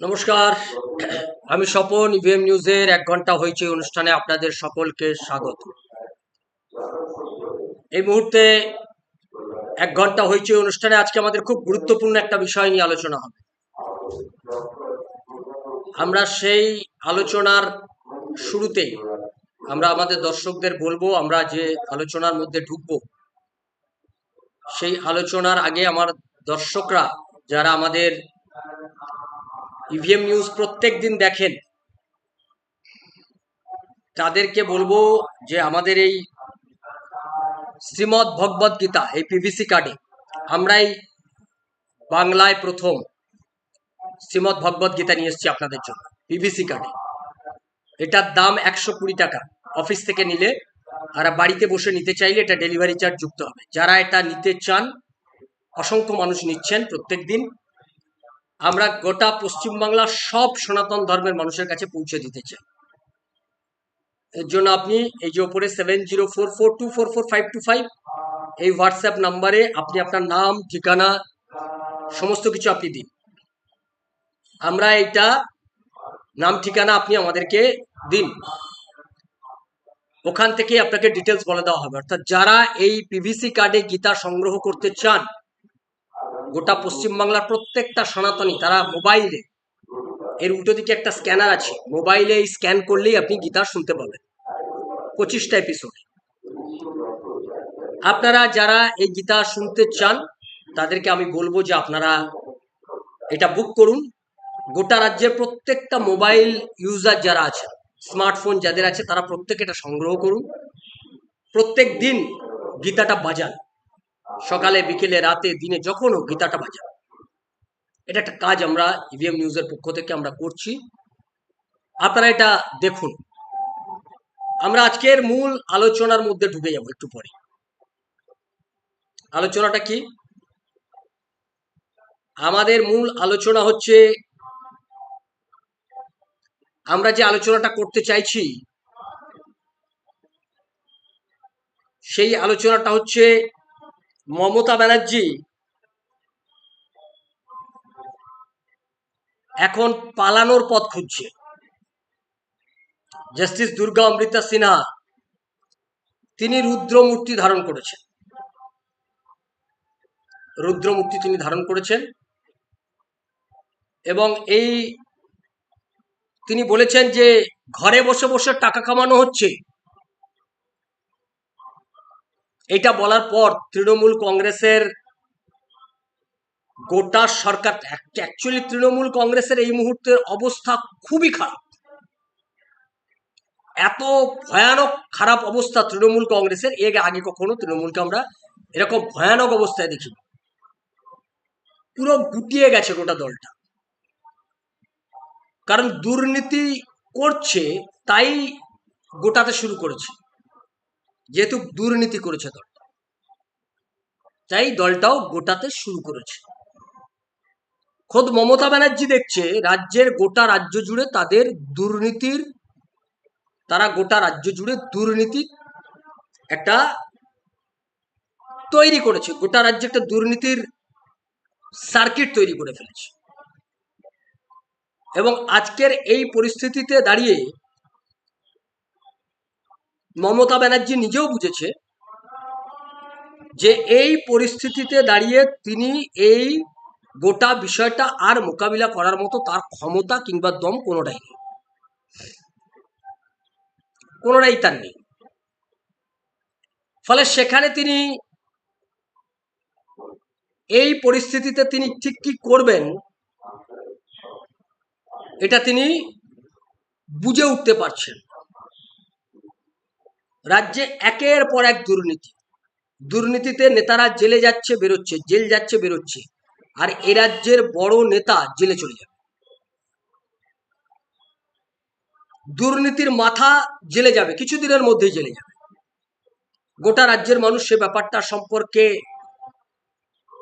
নমস্কার। আমি স্বপন ইভিএম নিউজের এক ঘণ্টা হয়েছে অনুষ্ঠানে আপনাদের সকলকে স্বাগত। এই মুহূর্তে এক ঘণ্টা হয়েছে অনুষ্ঠানে আজকে আমাদের খুব গুরুত্বপূর্ণ একটা বিষয় নিয়ে আলোচনা হবে। আমরা সেই আলোচনার শুরুতেই আমরা আমাদের দর্শকদের বলব, আমরা যে আলোচনার মধ্যে ঢুকবো, সেই আলোচনার আগে আমার দর্শকরা, যারা আমাদের ইভিএম নিউজ প্রত্যেক দিন দেখেন। তাদেরকে বলব যে আমাদের এই শ্রীমৎ ভগবদ গীতা, এই পিভিসি কার্ডে আমরাই বাংলায় প্রথম শ্রীমৎ ভগবদ গীতা নিয়ে এসেছি আপনাদের জন্য পিভিসি কার্ডে এটার দাম একশো কুড়ি টাকা। অফিস থেকে নিলে আর বাড়িতে বসে নিতে চাইলে এটা ডেলিভারি চার্জ যুক্ত হবে। যারা এটা নিতে চান, অসংখ্য মানুষ নিচ্ছেন প্রত্যেক দিন। আমরা গোটা পশ্চিমবাংলার সব সনাতন ধর্মের মানুষের কাছে পৌঁছে দিতে চাই। এর জন্য আপনি এই যে ওপরে seven zero four four two four four five two five এই হোয়াটসঅ্যাপ নাম্বারে আপনি আপনার নাম, ঠিকানা, সমস্ত কিছু আপনি দিন। আমরা এটা নাম, ঠিকানা আপনি আমাদেরকে দিন। ওখান থেকে আপনাকে ডিটেলস বলে দেওয়া হবে। অর্থাৎ যারা এই পিভিসি কার্ডে গীতা সংগ্রহ করতে চান গোটা পশ্চিমবাংলার প্রত্যেকটা সনাতনী, তারা মোবাইলে, এর উল্টো দিকে একটা স্ক্যানার আছে। মোবাইলে এই স্ক্যান করলেই আপনি গীতা শুনতে পাবেন। পঁচিশটা এপিসোড আপনারা যারা এই গীতা শুনতে চান, তাদেরকে আমি বলব যে আপনারা এটা বুক করুন। গোটা রাজ্যের প্রত্যেকটা মোবাইল ইউজার যারা আছে স্মার্টফোন যাদের আছে, তারা প্রত্যেকে এটা সংগ্রহ করুন। প্রত্যেক দিন গীতাটা বাজান। সকালে, বিকেলে, রাতে, দিনে যখন হোক গীতাটা বাজান এটা একটা কাজ আমরা ইভিএম নিউজের পক্ষ থেকে আমরা করছি। আপনারা এটা দেখুন। আমরা আজকের মূল আলোচনার মধ্যে ঢুকে যাব একটু পরে। আলোচনাটা কি? আমাদের মূল আলোচনা হচ্ছে, আমরা যে আলোচনাটা করতে চাইছি, সেই আলোচনাটা হচ্ছে মমতা ব্যানার্জি। এখন পালানোর পথ খুঁজছে। জাস্টিস দুর্গা অমৃতা সিনহা, তিনি রুদ্রমূর্তি ধারণ করেছেন। রুদ্রমূর্তি তিনি ধারণ করেছেন। এবং এই তিনি বলেছেন যে ঘরে বসে বসে টাকা কামানো হচ্ছে। এটা বলার পর তৃণমূল কংগ্রেসের গোটা সরকার অ্যাকচুয়ালি তৃণমূল কংগ্রেসের এই মুহূর্তের অবস্থা খুবই খারাপ। এত ভয়ানক খারাপ অবস্থা তৃণমূল কংগ্রেসের, এর আগে কখনো তৃণমূলকে আমরা এরকম ভয়ানক অবস্থায় দেখি পুরো গুটিয়ে গেছে গোটা দলটা। কারণ দুর্নীতি করছে, তাই গোটাতে শুরু করেছে। যেহেতু দুর্নীতি করেছে দলটা। তাই দলটাও গোটাতে শুরু করেছে। খোদ মমতা ব্যানার্জি দেখছে, রাজ্যের গোটা রাজ্য জুড়ে তাদের দুর্নীতির, তারা গোটা রাজ্য জুড়ে দুর্নীতি একটা তৈরি করেছে। গোটা রাজ্যে একটা দুর্নীতির সার্কিট তৈরি করে ফেলেছে। এবং আজকের এই পরিস্থিতিতে দাঁড়িয়ে মমতা ব্যানার্জি নিজেও বুঝেছে যে এই পরিস্থিতিতে দাঁড়িয়ে তিনি এই গোটা বিষয়টা আর মোকাবিলা করার মতো তার ক্ষমতা কিংবা দম কোনোটাই নেই। কোনোটাই তার নেই। ফলে সেখানে তিনি এই পরিস্থিতিতে তিনি ঠিক কি করবেন, এটা তিনি বুঝে উঠতে পারছেন। রাজ্যে একের পর এক দুর্নীতি। দুর্নীতিতে নেতারা জেলে যাচ্ছে, বেরোচ্ছে, জেল যাচ্ছে, বেরোচ্ছে। আর এ রাজ্যের বড় নেতা জেলে চলে যাবে। দুর্নীতির মাথা জেলে যাবে, কিছুদিনের মধ্যেই জেলে যাবে। গোটা রাজ্যের মানুষ সে ব্যাপারটা সম্পর্কে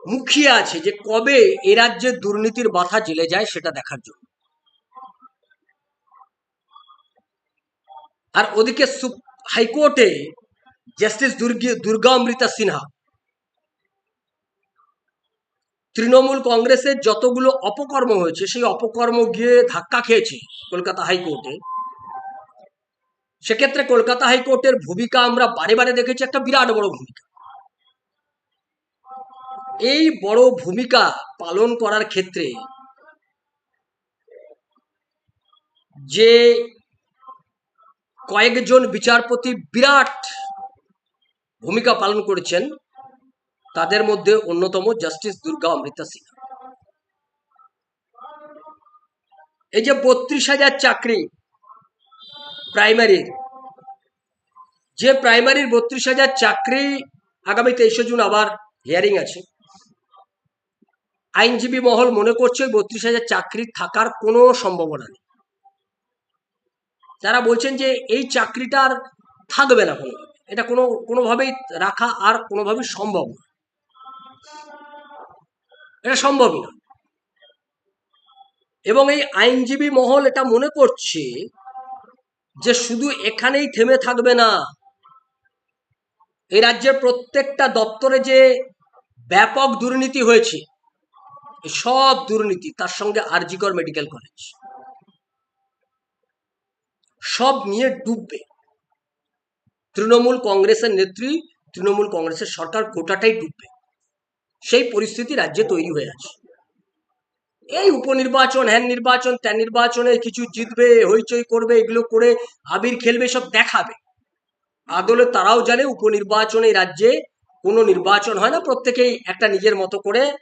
মুখিয়ে আছে যে কবে এ রাজ্যের দুর্নীতির মাথা জেলে যায় সেটা দেখার জন্য। আর ওদিকে হাইকোর্টে জাস্টিস দুর্গা অমৃতা সিনহা তৃণমূল কংগ্রেসের যতগুলো অপকর্ম হয়েছে, সেই অপকর্ম গিয়ে ধাক্কা খেয়েছে কলকাতা হাইকোর্টে সেক্ষেত্রে কলকাতা হাইকোর্টের ভূমিকা আমরা বারে বারে দেখেছি, একটা বিরাট বড় ভূমিকা। এই বড় ভূমিকা পালন করার ক্ষেত্রে যে কয়েকজন বিচারপতি বিরাট ভূমিকা পালন করেছেন। তাদের মধ্যে অন্যতম জাস্টিস দুর্গা অমৃতা সিনহা। এই যে বত্রিশ হাজার চাকরি প্রাইমারির, যে প্রাইমারির বত্রিশ হাজার চাকরি আগামী তেইশে জুন আবার হিয়ারিং আছে। আইনজীবী মহল মনে করছে বত্রিশ হাজার চাকরি থাকার কোনো সম্ভাবনা নেই। তারা বলছেন যে এই চাকরিটা আর থাকবে না কোনো, এটা কোনো, কোনোভাবেই রাখা আর কোনোভাবেই সম্ভব না। এটা সম্ভব না। এবং এই আইনজীবী মহল এটা মনে করছে যে শুধু এখানেই থেমে থাকবে না, এই রাজ্যের প্রত্যেকটা দপ্তরে যে ব্যাপক দুর্নীতি হয়েছে সব দুর্নীতি তার সঙ্গে আরজিকর মেডিকেল কলেজ। সব নিয়ে ডুববে। তৃণমূল কংগ্রেসের নেত্রী, তৃণমূল কংগ্রেসের সরকার গোটাটাই ডুববে। সেই পরিস্থিতি রাজ্যে তৈরি হয়ে আছে। এই উপনির্বাচন, হ্যান নির্বাচন, ত্যান নির্বাচনে কিছু জিতবে, হইচই করবে, এগুলো করে আবির খেলবে, সব দেখাবে। আদলে তারাও জানে উপনির্বাচনে রাজ্যে কোনো নির্বাচন হয় না, প্রত্যেকেই একটা নিজের মতো করে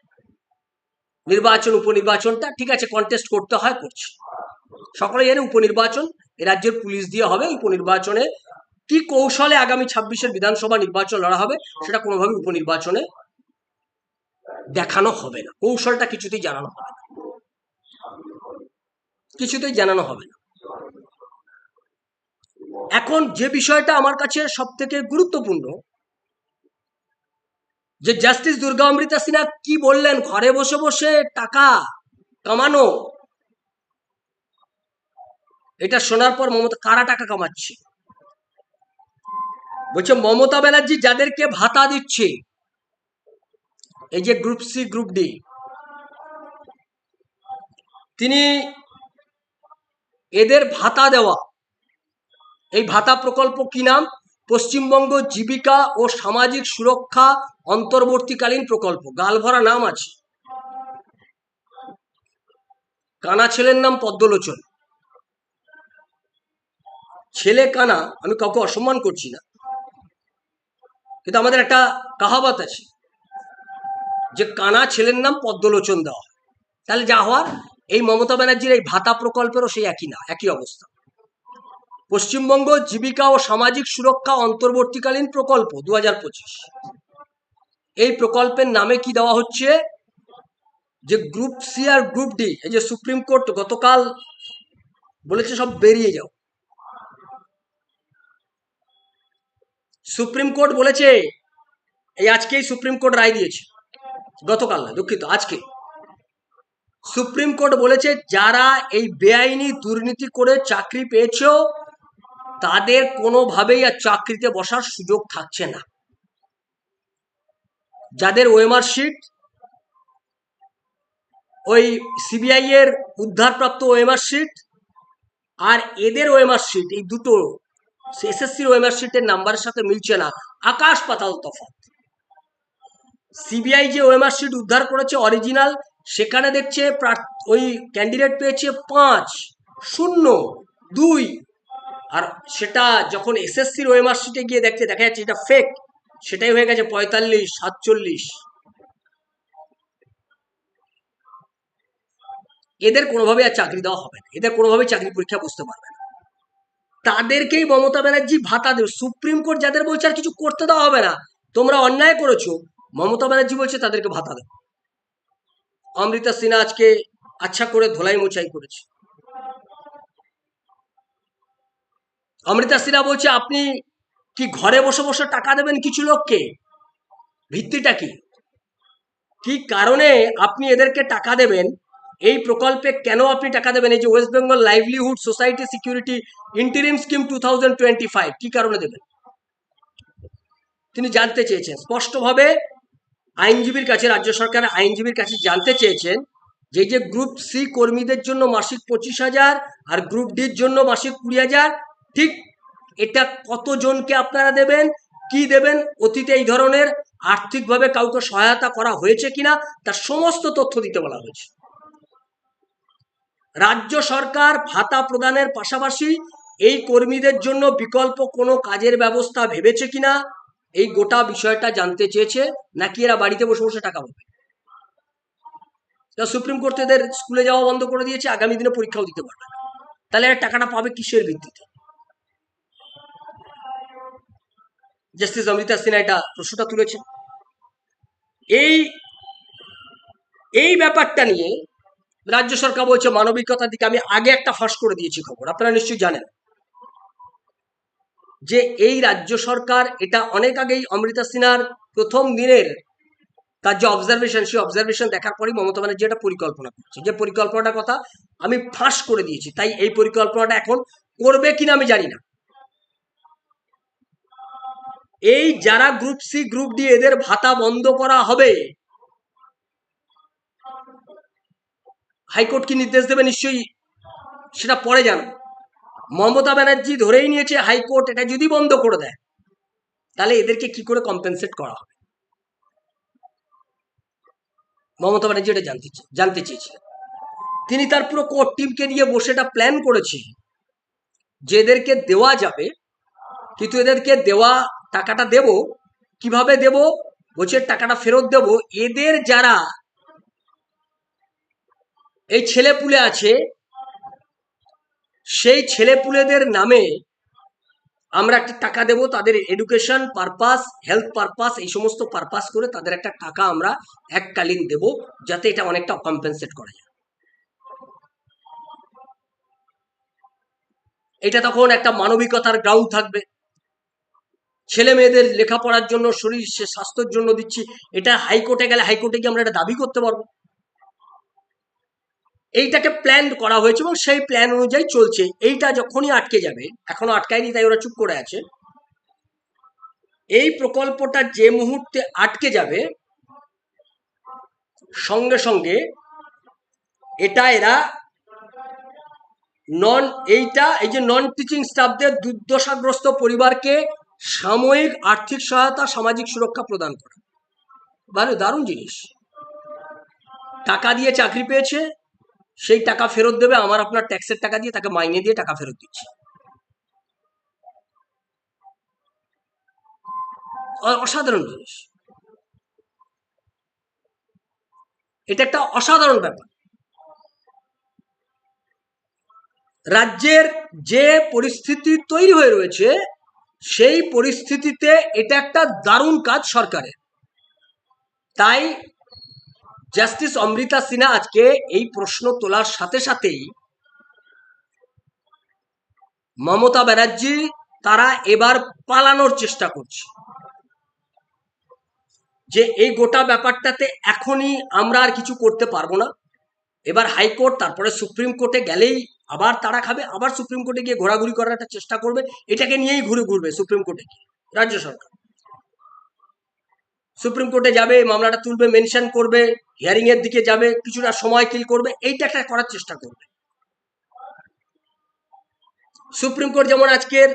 নির্বাচন, উপনির্বাচনটা ঠিক আছে কন্টেস্ট করতে হয়, করছে। সকলে জানে উপনির্বাচন রাজ্যের পুলিশ দিয়ে হবে, উপনির্বাচনে কি কৌশলে আগামী ছাব্বিশের বিধানসভা নির্বাচন লড়া হবে, সেটা কোনোভাবে উপনির্বাচনে দেখানো হবে না। কৌশলটা কিছুতেই জানানো হবে না। কিছুতেই জানানো হবে না। এখন যে বিষয়টা আমার কাছে সব থেকে গুরুত্বপূর্ণ, যে জাস্টিস দুর্গা অমৃতা সিনহা কি বললেন, ঘরে বসে বসে টাকা কামানো এটা শোনার পর মমতা কারা টাকা কামাচ্ছে? বলছে মমতা ব্যানার্জি যাদেরকে ভাতা দিচ্ছে, এই যে গ্রুপ সি গ্রুপ ডি তিনি এদের ভাতা দেওয়া, এই ভাতা প্রকল্প কি নাম? পশ্চিমবঙ্গ জীবিকা ও সামাজিক সুরক্ষা অন্তর্বর্তীকালীন প্রকল্প গালভরা নাম আছে। কানা ছেলের নাম পদ্মলোচন। ছেলে কানা, আমি কাউকে অসম্মান করছি না। কিন্তু আমাদের একটা কাহাবাত আছে। যে কানা ছেলের নাম পদ্মলোচন দেওয়া তাহলে যা হওয়ার, এই মমতা ব্যানার্জির এই ভাতা প্রকল্পেরও সেই একই না, একই অবস্থা। পশ্চিমবঙ্গ জীবিকা ও সামাজিক সুরক্ষা অন্তর্বর্তীকালীন প্রকল্প দু হাজার পঁচিশ। এই প্রকল্পের নামে কি দেওয়া হচ্ছে? যে গ্রুপ সি আর গ্রুপ ডি, এই যে সুপ্রিম কোর্ট গতকাল বলেছে সব বেরিয়ে যাও। সুপ্রিম কোর্ট বলেছে, এই আজকেই সুপ্রিম কোর্ট রায় দিয়েছে, গতকাল না দুঃখিত, আজকে। সুপ্রিম কোর্ট বলেছে, যারা এই বেআইনি দুর্নীতি করে চাকরি পেয়েছ, তাদের কোনোভাবেই আর চাকরিতে বসার সুযোগ থাকছে না। যাদের ওএমআর শিট, ওই সিবিআই এর উদ্ধারপ্রাপ্ত ওএমআর শিট, আর এদের ওএমআর শিট, এই দুটো এসএসসির ওএমআর শিটের নাম্বারের সাথে মিলছে না। আকাশ পাতাল তফাৎ। সিবিআই যে ওএমআর শিট উদ্ধার করেছে অরিজিনাল সেখানে দেখছে ওই ক্যান্ডিডেট পেয়েছে পাঁচ, শূন্য, দুই। আর সেটা যখন এসএসসির ওএমআর শিটে গিয়ে দেখছে, দেখা যাচ্ছে এটা ফেক সেটাই হয়ে গেছে পঁয়তাল্লিশ, সাতচল্লিশ। এদের কোনোভাবে আর চাকরি দেওয়া হবে না। এদের কোনোভাবেই চাকরি পরীক্ষা বসতে পারবে না। তাদেরকেই মমতা ব্যানার্জি ভাতা দেবে। সুপ্রিম কোর্ট যাদের বলছে আর কিছু করতে দেওয়া হবে না, তোমরা অন্যায় করেছ। মমতা ব্যানার্জি বলছে তাদেরকে ভাতা দেবে অমৃতা সিনহা আজকে আচ্ছা করে ধোলাই মোছাই করেছে। অমৃতা সিনহা বলছে, আপনি কি ঘরে বসে বসে টাকা দেবেন কিছু লোককে? ভিত্তিটা কি? কি কারণে আপনি এদেরকে টাকা দেবেন? এই প্রকল্পে কেন আপনি টাকা দেবেন? এই যে West Bengal livelihood society security interim scheme two thousand twenty five কি কারণে দেবেন? তিনি জানতে চেয়েছেন। স্পষ্টভাবে আইনজীবীর কাছে, রাজ্য সরকারের আইনজীবীর কাছে জানতে চেয়েছেন যে যে গ্রুপ সি কর্মীদের জন্য মাসিক পঁচিশ হাজার আর গ্রুপ ডির জন্য মাসিক কুড়ি হাজার, ঠিক এটা কতজনকে আপনারা দেবেন? কি দেবেন? অতীতে এই ধরনের আর্থিকভাবে কাউকে সহায়তা করা হয়েছে কিনা? তার সমস্ত তথ্য দিতে বলা হয়েছে। রাজ্য সরকার ভাতা প্রদানের পাশাপাশি এই কর্মীদের জন্য বিকল্প কোনো কাজের ব্যবস্থা ভেবেছে কিনা? এই গোটা বিষয়টা জানতে চেয়েছে। নাকি এরা বাড়িতে বসে বসে টাকা পাবে সুপ্রিম কোর্ট এদের স্কুলে যাওয়া বন্ধ করে দিয়েছে, আগামী দিনে পরীক্ষাও দিতে পারবে না। তাহলে এরা টাকাটা পাবে কিসের ভিত্তিতে? জাস্টিস অমৃতা সিনহা এটা প্রশ্নটা তুলেছে এই এই ব্যাপারটা নিয়ে রাজ্য সরকার বলছে, মানবিকতার দিকে আমি আগে একটা ফাঁস করে দিয়েছি খবর। আপনারা নিশ্চয়ই জানেন। যে এই রাজ্য সরকার, এটা অনেক আগেই অমৃতা সিনহার প্রথম দিনের তার যে অবজারভেশন সেই অবজারভেশন দেখার পরই মমতা ব্যানার্জি একটা পরিকল্পনা করছে। যে পরিকল্পনাটার কথা আমি ফাঁস করে দিয়েছি। তাই এই পরিকল্পনাটা এখন করবে কিনা আমি জানি না। এই যারা গ্রুপ সি গ্রুপ ডি এদের ভাতা বন্ধ করা হবে হাইকোর্ট কি নির্দেশ দেবে? নিশ্চয়ই সেটা পরে জানো মমতা ব্যানার্জি ধরেই নিয়েছে হাইকোর্ট, এটা যদি বন্ধ করে দেয়, তাহলে এদেরকে কি করে কম্পেনসেট করা হবে? মমতা ব্যানার্জি এটা জানতে জানতে চেয়েছিলেন। তিনি তার পুরো কোর্ট টিমকে নিয়ে বসে এটা প্ল্যান করেছে যে এদেরকে দেওয়া যাবে, কিন্তু এদেরকে দেওয়া টাকাটা দেব, কীভাবে দেব? বলছে, টাকাটা ফেরত দেব। এদের যারা এই ছেলেপুলে আছে। সেই ছেলেপুলেদের নামে আমরা একটা টাকা দেব। তাদের এডুকেশন পারপাস হেলথ পারপাস এই সমস্ত পারপাস করে তাদের একটা টাকা আমরা এককালীন দেব, যাতে এটা অনেকটা কম্পেনসেট করা যায়। এটা তখন একটা মানবিকতার গ্রাউন্ড থাকবে। ছেলে মেয়েদের লেখাপড়ার জন্য, শরীর স্বাস্থ্যের জন্য দিচ্ছি। এটা হাইকোর্টে গেলে হাইকোর্টে গিয়ে আমরা এটা দাবি করতে পারব। এইটাকে প্ল্যান করা হয়েছে এবং সেই প্ল্যান অনুযায়ী চলছে। এইটা যখনই আটকে যাবে, এখনও আটকায়নি, তাই ওরা চুপ করে আছে। এই প্রকল্পটা যে মুহূর্তে আটকে যাবে, সঙ্গে সঙ্গে এটা এরা নন এইটা, এই যে নন টিচিং স্টাফদের দুর্দশাগ্রস্ত পরিবারকে সাময়িক আর্থিক সহায়তা, সামাজিক সুরক্ষা প্রদান করা। ভালো, দারুণ জিনিস। টাকা দিয়ে চাকরি পেয়েছে সেই টাকা ফেরত দেবে, আমার আপনার ট্যাক্সের টাকা দিয়ে তাকে মাইনে দিয়ে টাকা ফেরত দিচ্ছি। অসাধারণ জিনিস। এটা একটা অসাধারণ ব্যাপার। রাজ্যের যে পরিস্থিতি তৈরি হয়ে রয়েছে, সেই পরিস্থিতিতে এটা একটা দারুণ কাজ সরকারের। তাই জাস্টিস অমৃতা সিনহা আজকে এই প্রশ্ন তোলার সাথে সাথেই মমতা ব্যানার্জি তারা এবার পালানোর চেষ্টা করছে। যে এই গোটা ব্যাপারটাতে এখনই আমরা আর কিছু করতে পারব না। এবার হাইকোর্ট, তারপরে সুপ্রিম কোর্টে গেলেই আবার তারা খাবে, আবার সুপ্রিম কোর্টে গিয়ে ঘোরাঘুরি করার একটা চেষ্টা করবে। এটাকে নিয়েই ঘুরে ঘুরবে সুপ্রিম কোর্টে গিয়ে, রাজ্য সরকার। সুপ্রিম কোর্টে যাবে, মামলাটা তুলবে মেনশন করবে হিয়ারিং এর দিকে যাবে, কিছুটা সময় কিল করবে, এইটা একটা করার চেষ্টা করবে। সুপ্রিম কোর্ট যেমন আজকের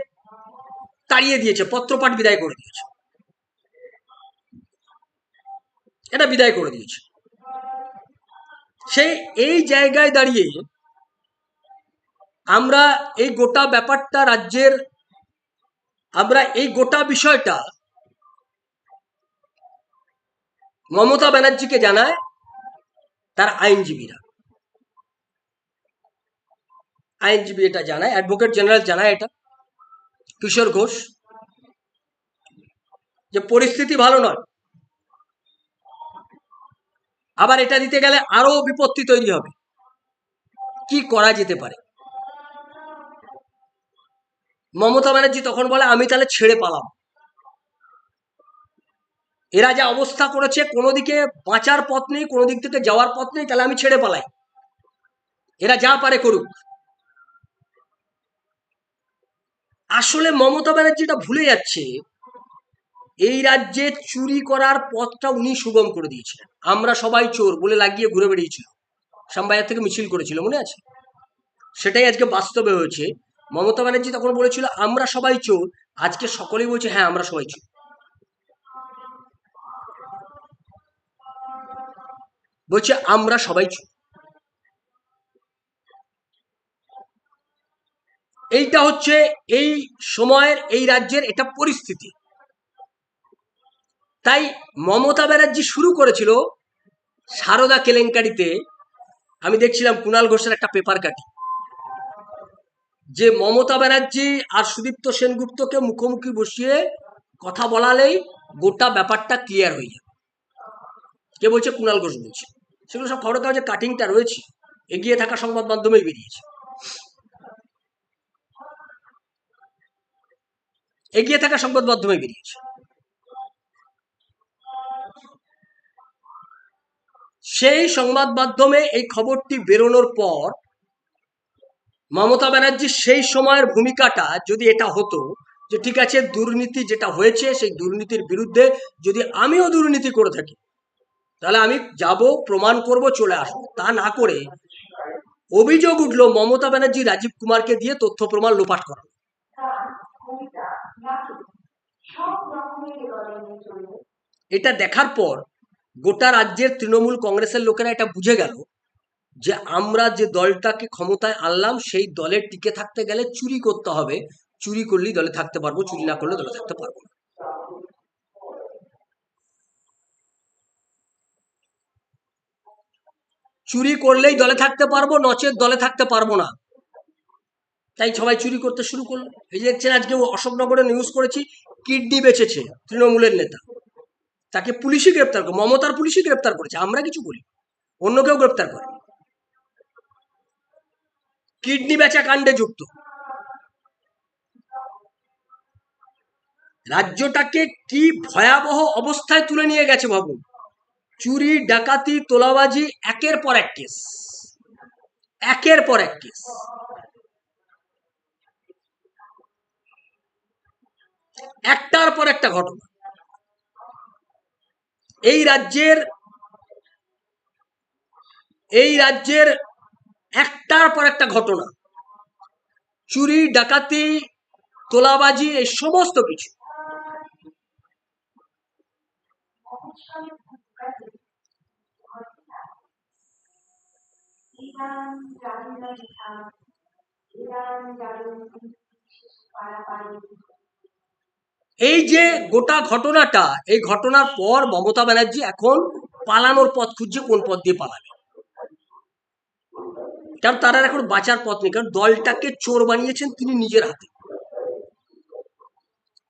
তাড়িয়ে দিয়েছে, পত্রপাঠ বিদায় করে দিয়েছে। এটা বিদায় করে দিয়েছে। সেই এই জায়গায় দাঁড়িয়ে আমরা এই গোটা ব্যাপারটা রাজ্যের, আমরা এই গোটা বিষয়টা মমতা ব্যানার্জিকে জানায় তার আইনজীবীরা। আইনজীবী এটা জানায়, অ্যাডভোকেট জেনারেল জানায় এটা, কিশোর ঘোষ, যে পরিস্থিতি ভালো নয়। আবার এটা দিতে গেলে আরও বিপত্তি তৈরি হবে। কি করা যেতে পারে? মমতা ব্যানার্জি তখন বলে, আমি তাহলে ছেড়ে পালাম এরা যা অবস্থা করেছে, কোনো দিকে বাঁচার পথ নেই, কোনো দিক থেকে যাওয়ার পথ নেই, তাহলে আমি ছেড়ে পালাই। এরা যা পারে করুক। আসলে মমতা ব্যানার্জিটা ভুলে যাচ্ছে, এই রাজ্যে চুরি করার পথটা উনি সুগম করে দিয়েছিলেন। আমরা সবাই চোর বলে লাগিয়ে ঘুরে বেরিয়েছিল শ্যামবাজার থেকে মিছিল করেছিল, মনে আছে? সেটাই আজকে বাস্তবে হয়েছে। মমতা ব্যানার্জি তখন বলেছিল, আমরা সবাই চোর। আজকে সকলেই বলছে হ্যাঁ আমরা সবাই চোর। বলছে, আমরা সবাই চোর এইটা হচ্ছে এই সময়ের, এই রাজ্যের এটা পরিস্থিতি। তাই মমতা ব্যানার্জি শুরু করেছিল সারদা কেলেঙ্কারিতে। আমি দেখছিলাম কুণাল ঘোষের একটা পেপার কাটি। যে মমতা ব্যানার্জি আর সুদীপ্ত সেনগুপ্তকে মুখোমুখি বসিয়ে কথা বলালেই গোটা ব্যাপারটা ক্লিয়ার হয়ে যাবে। কে বলছে? কুণাল ঘোষ বলছে। সেগুলো সব খবরের কাগজে কাটিংটা রয়েছে, এগিয়ে থাকা সংবাদ মাধ্যমেই বেরিয়েছে। এগিয়ে থাকা সংবাদ মাধ্যমে বেরিয়েছে। সেই সংবাদ মাধ্যমে এই খবরটি বেরোনোর পর মমতা ব্যানার্জির সেই সময়ের ভূমিকাটা যদি এটা হতো, যে ঠিক আছে দুর্নীতি যেটা হয়েছে, সেই দুর্নীতির বিরুদ্ধে যদি আমিও দুর্নীতি করে থাকি তাহলে আমি যাব, প্রমাণ করব, চলে আসব। তা না করে অভিযোগ উঠল মমতা ব্যানার্জি রাজীব কুমারকে দিয়ে তথ্য প্রমাণ লোপাট করা। এটা দেখার পর গোটা রাজ্যের তৃণমূল কংগ্রেসের লোকেরা এটা বুঝে গেল যে আমরা যে দলটাকে ক্ষমতায় আনলাম, সেই দলের টিকে থাকতে গেলে চুরি করতে হবে। চুরি করলেই দলে থাকতে পারব, চুরি না করলে দলে থাকতে পারব না। চুরি করলেই দলে থাকতে পারব, নচেত দলে থাকতে পারব না। তাই সবাই চুরি করতে শুরু করল। এই দেখছেন, আজকে অশোকনগরে নিউজ করেছি, কিডনি বেচেছে তৃণমূলের নেতা। তাকে পুলিশই গ্রেপ্তার করে, মমতার পুলিশই গ্রেপ্তার করেছে, আমরা কিছু বলি অন্য কেউ গ্রেপ্তার করে কিডনি বেচা কাণ্ডে যুক্ত। রাজ্যটাকে কি ভয়াবহ অবস্থায় তুলে নিয়ে গেছে ভাবুন। চুরি, ডাকাতি, তোলাবাজি, একের পর এক কেস একের পর এক কেস একটার পর একটা ঘটনা। এই রাজ্যের এই রাজ্যের একটার পর একটা ঘটনা। চুরি, ডাকাতি, তোলাবাজি, এই সমস্ত কিছু। এই যে গোটা ঘটনাটা, এই ঘটনার পর মমতা ব্যানার্জি এখন পালানোর পথ খুঁজছে কোন পথ দিয়ে পালাবে? কারণ তারা এখন বাঁচার পথ নেই, কারণ দলটাকে চোর বানিয়েছেন তিনি নিজের হাতে।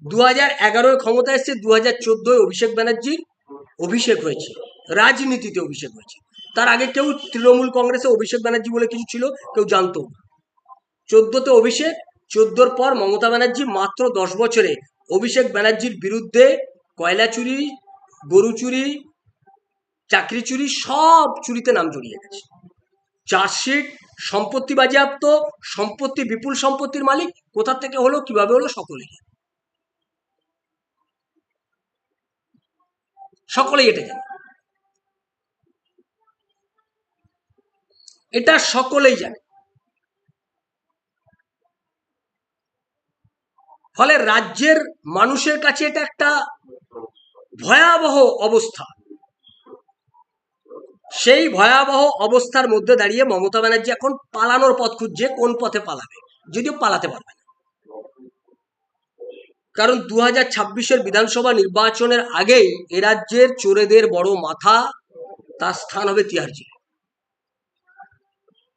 দু হাজার এগারোয় ক্ষমতা এসছে দু হাজার চোদ্দোয় অভিষেক ব্যানার্জির অভিষেক হয়েছে, রাজনীতিতে অভিষেক হয়েছে। তার আগে কেউ তৃণমূল কংগ্রেসে অভিষেক ব্যানার্জি বলে কিছু ছিল, কেউ জানতো চোদ্দোতে অভিষেক, চোদ্দোর পর মমতা ব্যানার্জি মাত্র দশ বছরে অভিষেক ব্যানার্জির বিরুদ্ধে কয়লা চুরি, গরু চুরি, চাকরি চুরি, সব চুরিতে নাম জড়িয়ে গেছে। চার্জশিট, সম্পত্তি বাজেয়াপ্ত, সম্পত্তি, বিপুল সম্পত্তির মালিক কোথা থেকে হলো, কীভাবে হলো, সকলেই সকলেই এটা জানে। এটা সকলেই জানে। ফলে রাজ্যের মানুষের কাছে এটা একটা ভয়াবহ অবস্থা। সেই ভয়াবহ অবস্থার মধ্যে দাঁড়িয়ে মমতা ব্যানার্জি এখন পালানোর পথ খুঁজছে, কোন পথে পালাবে? যদিও পালাতে পারবে কারণ দু হাজার ছাব্বিশের বিধানসভা নির্বাচনের আগেই এ রাজ্যের চোরেদের বড় মাথা তার স্থান হবে তিহার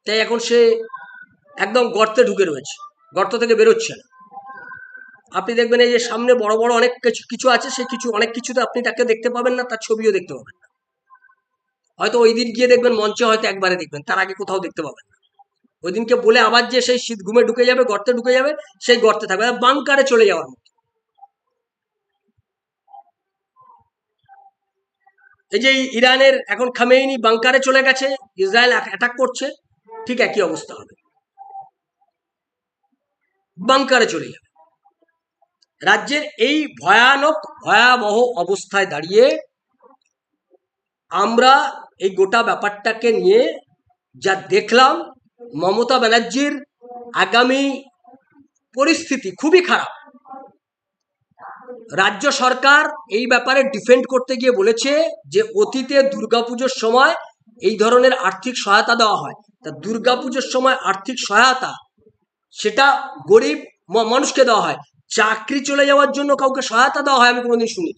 তাই এখন সে একদম গর্তে ঢুকে রয়েছে, গর্ত থেকে বেরোচ্ছে না। আপনি দেখবেন এই যে সামনে বড় বড় অনেক কিছু কিছু আছে, সে কিছু, অনেক কিছুতে আপনি তাকে দেখতে পাবেন না, তার ছবিও দেখতে পাবেন না। হয়তো ওই দিন গিয়ে দেখবেন, মঞ্চে হয়তো একবারে দেখবেন, তার আগে কোথাও দেখতে পাবেন না। ওই দিনকে বলে আবার যে সেই শীত ঘুমে ঢুকে যাবে, গর্তে ঢুকে যাবে, সেই গর্তে থাকবে বাংকারে চলে যাওয়ার মতো। এই যে ইরানের এখন খামেইনি বাংকারে চলে গেছে, ইসরায়েল অ্যাটাক করছে, ঠিক একই অবস্থা হবে। বাংকারে চলে যাবে। রাজ্যের এই ভয়ানক, ভয়াবহ অবস্থায় দাঁড়িয়ে আমরা এই গোটা ব্যাপারটাকে নিয়ে যা দেখলাম, মমতা ব্যানার্জির আগামী পরিস্থিতি খুবই খারাপ। রাজ্য সরকার এই ব্যাপারে ডিফেন্ড করতে গিয়ে বলেছে যে অতীতে দুর্গাপুজোর সময় এই ধরনের আর্থিক সহায়তা দেওয়া হয়। তা দুর্গাপুজোর সময় আর্থিক সহায়তা, সেটা গরিব মানুষকে দেওয়া হয়। চাকরি চলে যাওয়ার জন্য কাউকে সহায়তা দেওয়া হয়, আমি কোনোদিন শুনি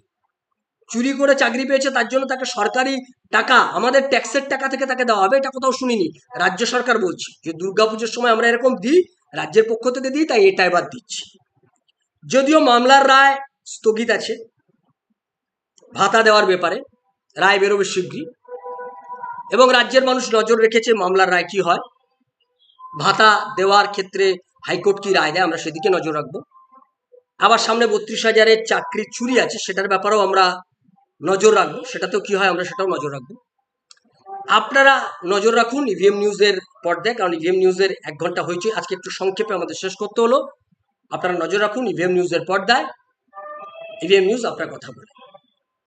চুরি করে চাকরি পেয়েছে, তার জন্য তাকে সরকারি টাকা, আমাদের ট্যাক্সের টাকা থেকে তাকে দেওয়া হবে, এটা কোথাও শুনিনি। রাজ্য সরকার বলছি যে দুর্গাপুজোর সময় আমরা এরকম দিই, রাজ্যের পক্ষ থেকে দিই, তাই এটা এবার দিচ্ছি। যদিও মামলার রায় স্থগিত আছে। ভাতা দেওয়ার ব্যাপারে রায় বেরোবে শীঘ্রই। এবং রাজ্যের মানুষ নজর রেখেছে মামলার রায় কি হয়। ভাতা দেওয়ার ক্ষেত্রে হাইকোর্ট কি রায় দেয় আমরা সেদিকে নজর রাখব। আবার সামনে বত্রিশ হাজারের চাকরি চুরি আছে, সেটার ব্যাপারেও আমরা নজর রাখব। সেটাতেও কি হয় আমরা সেটাও নজর রাখব। আপনারা নজর রাখুন ইভিএম নিউজের পর্দায়, কারণ ইভিএম নিউজের এক ঘণ্টা হয়েছে আজকে একটু সংক্ষেপে আমাদের শেষ করতে হলো। আপনারা নজর রাখুন ইভিএম নিউজের পর্দায়। ইভিএম নিউজ আপনার কথা বলে।